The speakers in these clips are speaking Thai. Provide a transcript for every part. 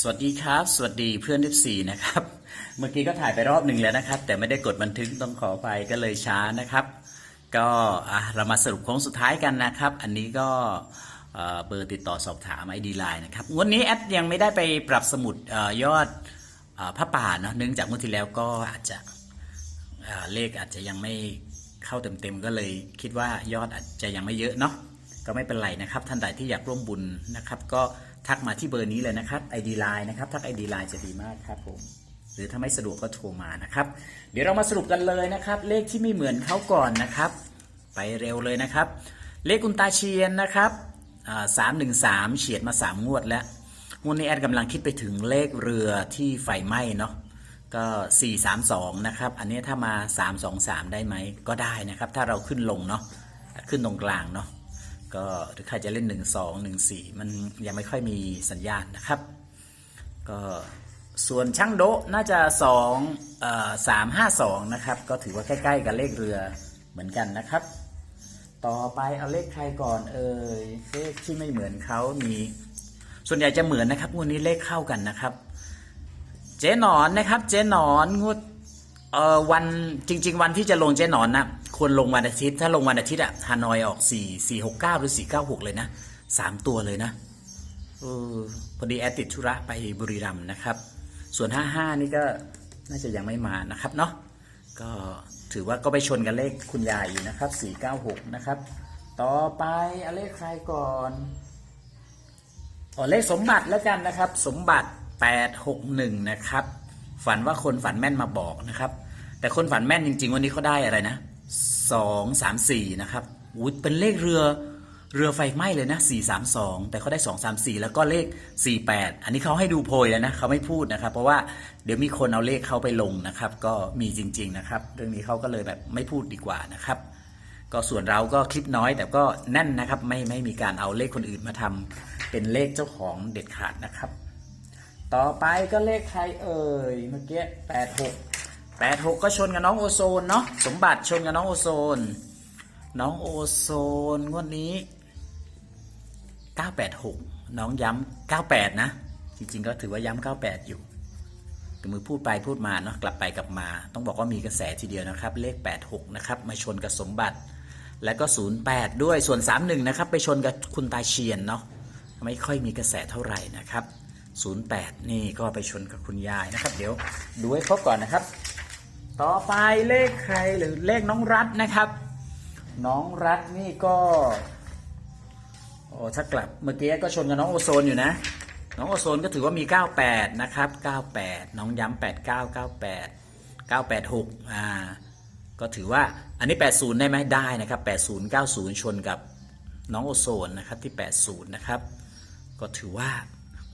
สวัสดีครับ สวัสดีเพื่อนทิสี่นะครับ เมื่อกี้ก็ถ่ายไปรอบหนึ่งแล้วนะครับ แต่ไม่ได้กดบันทึกต้องขอไปก็เลยช้านะครับ ก็เรามาสรุปโค้งสุดท้ายกันนะครับ อันนี้ก็เบอร์ติดต่อสอบถามไอดีไลน์นะครับวันนี้แอดยังไม่ได้ไปปรับสมุดออยอดเออพระป่าเนาะเนื่องจากเมื่อที่แล้วก็อาจจะเลขอาจจะยังไม่เข้าเต็มๆก็เลยคิดว่ายอดอาจจะยังไม่เยอะเนาะก็ไม่เป็นไรนะครับ ท่านใดที่อยากร่วมบุญนะครับ ก็ ทักมาที่เบอร์นี้เลยนะครับ ID Line นะครับ ทัก ID Line จะดีมากครับผมหรือถ้าไม่สะดวกก็โทรมานะครับ เดี๋ยวเรามาสรุปกันเลยนะครับ เลขที่ไม่เหมือนเขาก่อนนะครับ ไปเร็วเลยนะครับ เลขคุณตาเชียนนะครับสามหนึ่งสามเฉียดมาสามงวดแล้วงวดนี้แอดกำลังคิดไปถึงเลขเรือที่ไฟไหม้เนาะก็ 432 นะครับ อันนี้ถ้ามา 323 ได้ไหม ก็ได้นะครับ ถ้าเราขึ้นลงเนาะ ขึ้นตรงกลางเนาะ ก็หรือใครจะเล่น 1 2 1 4 มันยังไม่ค่อยมีสัญญาณนะครับ ก็ส่วนช่างโดะน่าจะ2เอ่อ352 นะครับ ก็ถือว่าใกล้ ๆ กับเลขเรือเหมือนกันนะครับ ต่อไปเอาเลขใครก่อนเอ่ยเลขที่ไม่เหมือนเขามีส่วนใหญ่จะเหมือนนะครับงวดนี้เลขเข้ากันนะครับ เจ๊หนอนนะครับ เจ๊หนอนงวดเอ่อวันจริง ๆ วันที่จะลงเจ๊หนอนนะ ควรลงวันอาทิตย์ถ้าลงวันอาทิตย์อะฮานอยออกสี่สี่หกเก้าหรือสี่เก้าหกเลยนะสามตัวเลยนะเออพอดีแอดติดธุระไปบุรีรัมย์นะครับ ส่วนห้าห้านี่ก็น่าจะยังไม่มานะครับเนาะก็ถือว่าก็ไปชนกันเลขคุณยายอยู่นะครับสี่เก้าหกนะครับ ต่อไปเอาเลขใครก่อนอ๋อเลขสมบัติแล้วกันนะครับ สมบัติ861นะครับ ฝันว่าคนฝันแม่นมาบอกนะครับ แต่คนฝันแม่นจริง ๆ วันนี้เขาได้อะไรนะ 2 3 4นะครับอุ้ยเป็นเลขเรือเรือไฟไหม้เลยนะ 432 แต่เขาได้ 2 3 4 แล้วก็เลข 48 อันนี้เขาให้ดูโพยแล้วนะเขาไม่พูดนะครับ เพราะว่าเดี๋ยวมีคนเอาเลขเขาไปลงนะครับ ก็มีจริง ๆนะครับ เรื่องนี้เขาก็เลยแบบไม่พูดดีกว่านะครับ ก็ส่วนเราก็คลิปน้อยแต่ก็แน่นนะครับ ไม่ไม่มีการเอาเลขคนอื่นมาทำเป็นเลขเจ้าของเด็ดขาดนะครับ ต่อไปก็เลขใครเอ่ยเมื่อกี้แปดหก แปดหกก็ชนกับน้องโอโซนเนาะสมบัติชนกับน้องโอโซน น้องโอโซนงวดนี้ 986 น้องย้ำ98 นะ จริงๆ ก็ถือว่าย้ำ98 อยู่แต่มือพูดไปพูดมาเนาะกลับไปกลับมา ต้องบอกว่ามีกระแสทีเดียวนะครับ เลข 86 นะครับ มาชนกับสมบัติ แล้วก็ 08 ด้วยส่วน 31 นะครับ ไปชนกับคุณตาเชียนเนาะไม่ค่อยมีกระแสเท่าไหร่นะครับ 08 นี่ก็ไปชนกับคุณยายนะครับ เดี๋ยวดูให้ครบก่อนนะครับ ต่อไปเลขใครหรือเลขน้องรัฐนะครับ น้องรัฐนี่ก็โอ้ถ้ากลับเมื่อกี้ก็ชนกับน้องโอโซนอยู่นะ น้องโอโซนก็ถือว่ามี 98 นะครับ 98 น้องย้ำ89 98 986อ่าก็ถือว่าอันนี้ 80 ได้ไหมได้นะครับ 80 90 ชนกับน้องโอโซนนะครับที่ 80 นะครับ ก็ถือว่า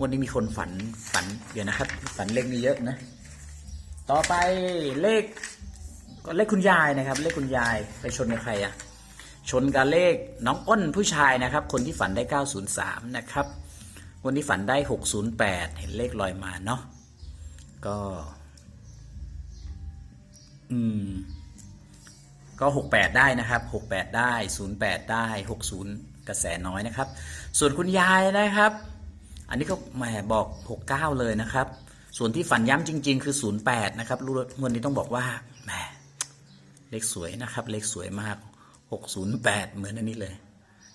วันนี้มีคนฝันฝันเดี๋ยวนะครับ ฝันเลขนี้เยอะนะ ต่อไปเลขก็เลขคุณยายนะครับ เลขคุณยายไปชนกับใครอะชนกับเลขน้องอ้นผู้ชายนะครับ คนที่ฝันได้ 903 นะครับคนที่ฝันได้ 608 เห็นเลขลอยมาเนาะก็ อืม ก็ 68 ได้นะครับ 68 ได้ 08 ได้ 60 กระแสน้อยนะครับ ส่วนคุณยายนะครับ อันนี้ก็แหมบอก 69 เลยนะครับ ส่วนที่ฝันย้ำจริง ๆ คือ 08 นะครับรู้วันนี้ต้องบอกว่าแหมเลขสวยนะครับ เลขสวยมาก 608 เหมือนอันนี้เลย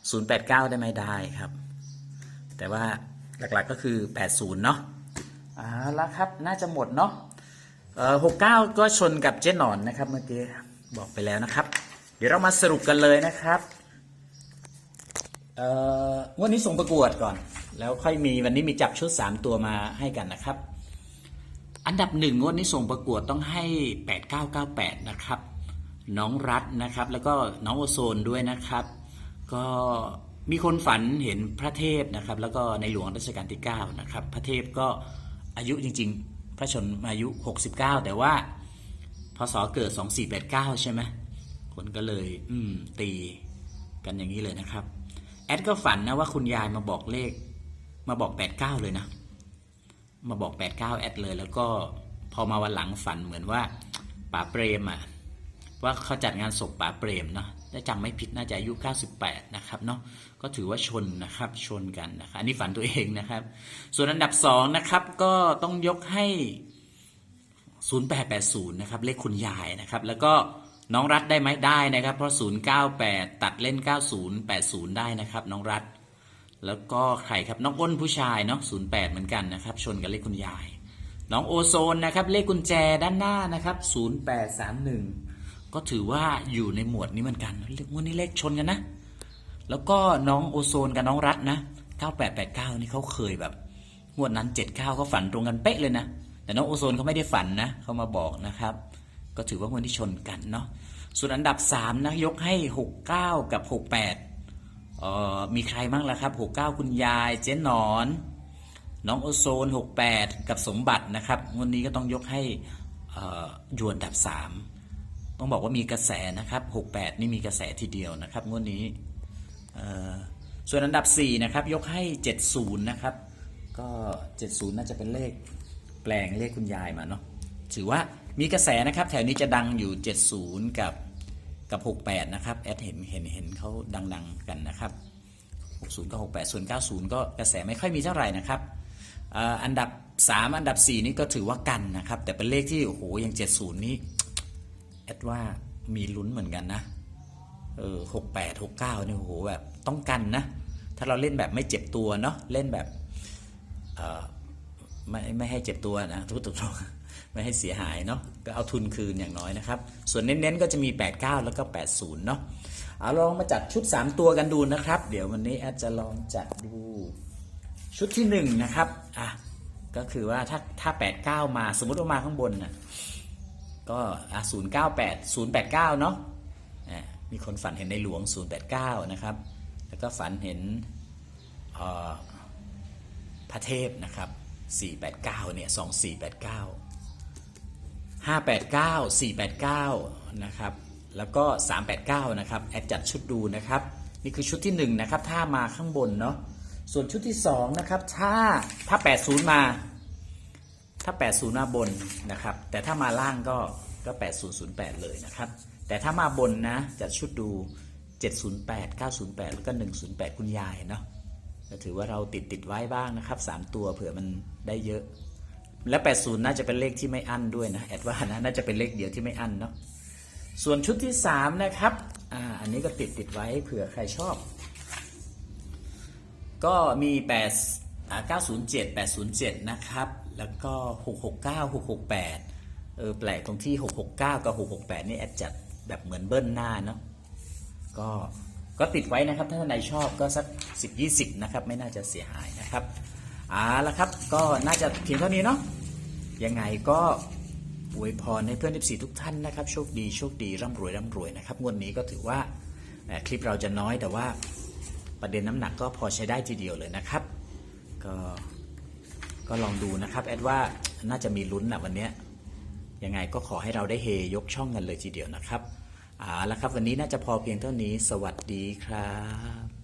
089 ได้ไหมได้ครับ แต่ว่าหลักๆก็คือ 80 เนาะอ่าแล้วครับ น่าจะหมดเนาะเอ่อ69 ก็ชนกับเจ๊หนอนนะครับเมื่อกี้บอกไปแล้วนะครับ เดี๋ยวเรามาสรุปกันเลยนะครับเอ่องวันนี้ส่งประกวดก่อน แล้วค่อยมีวันนี้มีจับชุด 3 ตัวมาให้กันนะครับ อันดับหนึ่งงวดนี้ส่งประกวดต้องให้ 8998 นะครับ น้องรัฐนะครับ แล้วก็น้องโอโซนด้วยนะครับ ก็มีคนฝันเห็นพระเทพนะครับ แล้วก็ในหลวงรัชกาลที่ 9 นะครับ พระเทพก็อายุจริง ๆ พระชนอายุ 69 แต่ว่าพศเกิด 2489 ใช่ไหมคนก็เลย อืม ตีกันอย่างนี้เลยนะครับ แอดก็ฝันนะว่าคุณยายมาบอกเลขมาบอก 89 เลยนะ มาบอก 89 แอดเลย แล้วก็พอมาวันหลังฝันเหมือนว่าป๋าเปรมอะว่าเขาจัดงานศพป๋าเปรมเนาะถ้าจำไม่ผิดน่าจะอายุ 98 นะครับเนาะก็ถือว่าชนนะครับชนกันนะครับอันนี้ฝันตัวเองนะครับ ส่วนอันดับ 2 นะครับ ก็ต้องยกให้ 0880 นะครับ เลขคุณยายนะครับ แล้วก็น้องรัฐได้ไหมได้นะครับ เพราะ 098 ตัดเล่น 9080 ได้นะครับ น้องรัฐ แล้วก็ใครครับน้องอ้นผู้ชายเนาะ08เหมือนกันนะครับ ชนกับเลขคุณยาย น้องโอโซนนะครับ เลขกุญแจด้านหน้านะครับ0831ก็ถือว่าอยู่ในหมวดนี้เหมือนกันเลขงวดนี้เลขชนกันนะ แล้วก็น้องโอโซนกับน้องรัฐนะ9889นี่เขาเคยแบบงวดนั้น79เขาฝันตรงกันเป๊ะเลยนะ แต่น้องโอโซนเขาไม่ได้ฝันนะเขามาบอกนะครับ ก็ถือว่างวดที่ชนกันเนาะส่วนอันดับ3นะยกให้69กับ68เอ่อ มีใครบ้างล่ะครับ 69 คุณยายเจ๊หนอน น้องโอโซน 68 กับสมบัตินะครับงวันนี้ก็ต้องยกให้ยู่อันดับ 3 ต้องบอกว่ามีกระแสนะครับ 68 นี่มีกระแสทีเดียวนะครับงวดนี้ส่วนอันดับ 4 นะครับ ยกให้ 70 นะครับ ก็ 70 น่าจะเป็นเลขแปลงเลขคุณยายมาเนาะถือว่ามีกระแสนะครับ แถวนี้จะดังอยู่ 70 กับ กับ 68 นะครับแอดเห็นเห็นเห็นเขาดังๆกันนะครับ 60ก็68 ส่วน 90 ก็กระแสไม่ค่อยมีเท่าไหร่นะครับอันดับ 3 อันดับ 4 นี่ก็ถือว่ากันนะครับ แต่เป็นเลขที่โอ้โหยัง70 นี่แอดว่ามีลุ้นเหมือนกันนะเออ68 69เนี่ยโอ้โหแบบต้องกันนะ ถ้าเราเล่นแบบไม่เจ็บตัวเนาะเล่นแบบเออไม่ไม่ให้เจ็บตัวนะทุกตรง ไม่ให้เสียหายเนาะก็เอาทุนคืนอย่างน้อยนะครับ ส่วนเน้นๆ ก็จะมี 89 แล้วก็ 80 เนาะเอาลองมาจัดชุด 3 ตัวกันดูนะครับ เดี๋ยววันนี้แอดจะลองจัดดูชุดที่ 1 นะครับอะก็คือว่าถ้าถ้า 89 มาสมมุติว่ามาข้างบนนะก็อะ098 089 เนาะอะมีคนฝันเห็นในหลวง 089 นะครับ แล้วก็ฝันเห็นอ่อพระเทพนะครับ 489 เนี่ย 2489 589 489 นะครับ แล้วก็ 389 นะครับ แอดจัดชุดดูนะครับ นี่คือชุดที่ 1 นะครับ ถ้ามาข้างบนเนาะ ส่วนชุดที่ 2 นะครับ ถ้าถ้า 80 มา ถ้า 80 มาบนนะครับ แต่ถ้ามาล่างก็ก็ 8008 เลยนะครับ แต่ถ้ามาบนนะจัดชุดดู 708 908 แล้วก็ 108 คุณยายเนาะถือว่าเราติดติดไว้บ้างนะครับ 3 ตัวเผื่อมันได้เยอะ และ80น่าจะเป็นเลขที่ไม่อั้นด้วยนะแอดว่านะน่าจะเป็นเลขเดียวที่ไม่อั้นเนาะส่วนชุดที่ 3 นะครับอ่าอันนี้ก็ติดติดไว้เผื่อใครชอบ ก็มี8อ่า907 807 นะครับ แล้วก็ 669 668 เออแปลกตรงที่ 669 กับ 668 นี่แอดจัดแบบเหมือนเบิ้ลหน้าเนาะก็ก็ติดไว้นะครับถ้าท่านใดชอบก็สัก 10 20 นะครับ ไม่น่าจะเสียหายนะครับเอาละครับก็น่าจะเพียงเท่านี้เนาะ ยังไงก็อวยพรให้เพื่อน14ทุกท่านนะครับ โชคดีโชคดีร่ำรวยร่ำรวยนะครับงวดนี้ก็ถือว่าคลิปเราจะน้อยแต่ว่าประเด็นน้ำหนักก็พอใช้ได้ทีเดียวเลยนะครับ ก็ก็ลองดูนะครับ แอดว่าน่าจะมีลุ้นนะวันนี้ยยังไงก็ขอให้เราได้เฮยกช่องกันเลยทีเดียวนะครับเอาละครับ วันนี้น่าจะพอเพียงเท่านี้ สวัสดีครับ